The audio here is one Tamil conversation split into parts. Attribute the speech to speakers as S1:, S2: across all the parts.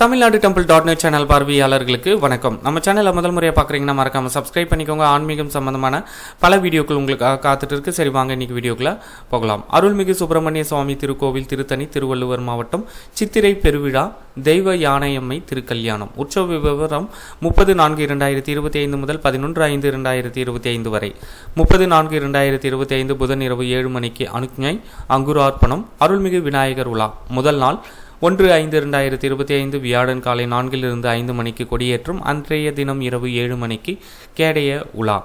S1: Tamil Nadu temple dot net channel பார்வையாளர்களுக்கு வணக்கம். நம்ம சேனலில் முதல் முறையாக பார்க்குறீங்கன்னா மறக்காமல் சப்ஸ்கிரைப் பண்ணிக்கோங்க. ஆன்மீகம் சம்பந்தமான பல வீடியோக்கள் உங்களுக்காக காத்துட்டு இருக்கு. சரி வாங்க இன்றைக்கி வீடியோக்குள்ளே போகலாம். அருள்மிகு சுப்பிரமணிய சுவாமி திருக்கோவில் திருத்தணி திருவள்ளுவர் மாவட்டம் சித்திரை பெருவிழா தெய்வ யானையம்மை திருக்கல்யாணம். உற்சவ விவரம் முப்பது நான்கு இரண்டாயிரத்தி இருபத்தி ஐந்து முதல் பதினொன்று ஐந்து இரண்டாயிரத்தி இருபத்தி ஐந்து வரை. முப்பது நான்கு இரண்டாயிரத்தி இருபத்தி ஐந்து புதன் இரவு ஏழு மணிக்கு அனுக்ஞை அங்குரார்ப்பணம் அருள்மிகு விநாயகர் உலா. முதல் நாள் ஒன்று ஐந்து இரண்டாயிரத்தி இருபத்தி ஐந்து வியாழன் காலை நான்கிலிருந்து ஐந்து மணிக்கு கொடியேற்றும் அன்றைய தினம் இரவு ஏழு மணிக்கு கேடைய உலா.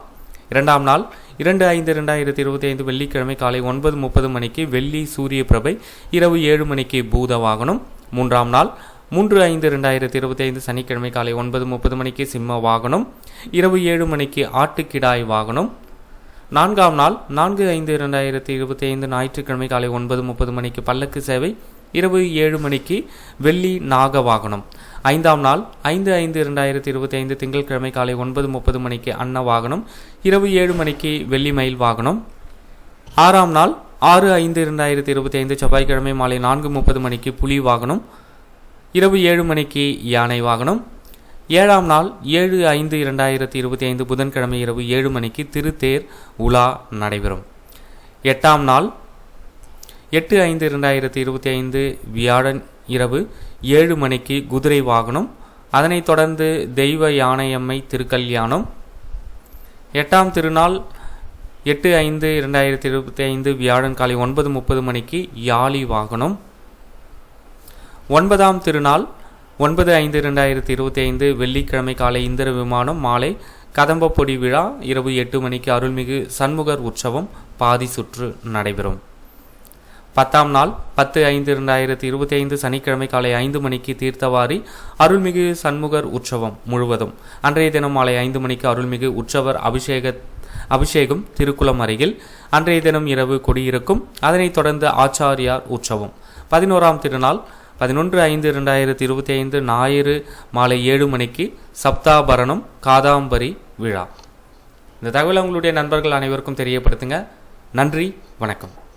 S1: இரண்டாம் நாள் இரண்டு ஐந்து இரண்டாயிரத்தி இருபத்தி ஐந்து வெள்ளிக்கிழமை காலை ஒன்பது முப்பது மணிக்கு வெள்ளி சூரிய பிரபை இரவு ஏழு மணிக்கு பூத வாகனம் மூன்றாம் நாள் மூன்று ஐந்து இரண்டாயிரத்தி இருபத்தி ஐந்து சனிக்கிழமை காலை ஒன்பது முப்பது மணிக்கு சிம்ம வாகனம் இரவு ஏழு மணிக்கு ஆட்டுக்கிடாய் வாகனம். நான்காம் நாள் நான்கு ஐந்து இரண்டாயிரத்தி இருபத்தி ஐந்து ஞாயிற்றுக்கிழமை காலை ஒன்பது முப்பது மணிக்கு பல்லக்கு சேவை இரவு ஏழு மணிக்கு வெள்ளி நாக வாகனம் ஐந்தாம் நாள் ஐந்து ஐந்து இரண்டாயிரத்தி இருபத்தி ஐந்து திங்கட்கிழமை காலை ஒன்பது முப்பது மணிக்கு அன்ன வாகனம் இரவு ஏழு மணிக்கு வெள்ளி மயில் வாகனம். ஆறாம் நாள் ஆறு ஐந்து இரண்டாயிரத்தி இருபத்தி ஐந்து செவ்வாய்க்கிழமை மாலை நான்கு முப்பது மணிக்கு புலி வாகனம் இரவு ஏழு மணிக்கு யானை வாகனம். ஏழாம் நாள் ஏழு ஐந்து இரண்டாயிரத்தி இருபத்தி ஐந்து புதன்கிழமை இரவு ஏழு மணிக்கு திருத்தேர் உலா நடைபெறும். எட்டாம் நாள் எட்டு ஐந்து இரண்டாயிரத்தி இருபத்தி ஐந்து வியாழன் இரவு ஏழு மணிக்கு குதிரை வாகனம் அதனைத் தொடர்ந்து தெய்வ யானையம்மை திருக்கல்யாணம். எட்டாம் திருநாள் எட்டு ஐந்து இரண்டாயிரத்தி இருபத்தி ஐந்து வியாழன் காலை ஒன்பது முப்பது மணிக்கு யாழி வாகனம். ஒன்பதாம் திருநாள் ஒன்பது ஐந்து இரண்டாயிரத்தி இருபத்தி ஐந்து வெள்ளிக்கிழமை காலை இந்திர விமானம் மாலை கதம்பப்பொடி விழா இரவு எட்டு மணிக்கு அருள்மிகு சண்முகர் உற்சவம் பாதி சுற்று நடைபெறும். பத்தாம் நாள் பத்து ஐந்து இரண்டாயிரத்தி இருபத்தி ஐந்து சனிக்கிழமை காலை ஐந்து மணிக்கு தீர்த்தவாரி அருள்மிகு சண்முகர் உற்சவம் முழுவதும். அன்றைய தினம் மாலை ஐந்து மணிக்கு அருள்மிகு உற்சவர் அபிஷேக அபிஷேகம் திருக்குளம் அருகில் அன்றைய தினம் இரவு கொடியிருக்கும் அதனைத் தொடர்ந்து ஆச்சாரியார் உற்சவம். பதினோராம் திருநாள் பதினொன்று ஐந்து இரண்டாயிரத்தி இருபத்தி ஐந்து ஞாயிறு மாலை ஏழு மணிக்கு சப்தாபரணம் காதாம்பரி விழா. இந்த தகவலை உங்களுடைய நண்பர்கள் அனைவருக்கும் தெரியப்படுத்துங்க. நன்றி வணக்கம்.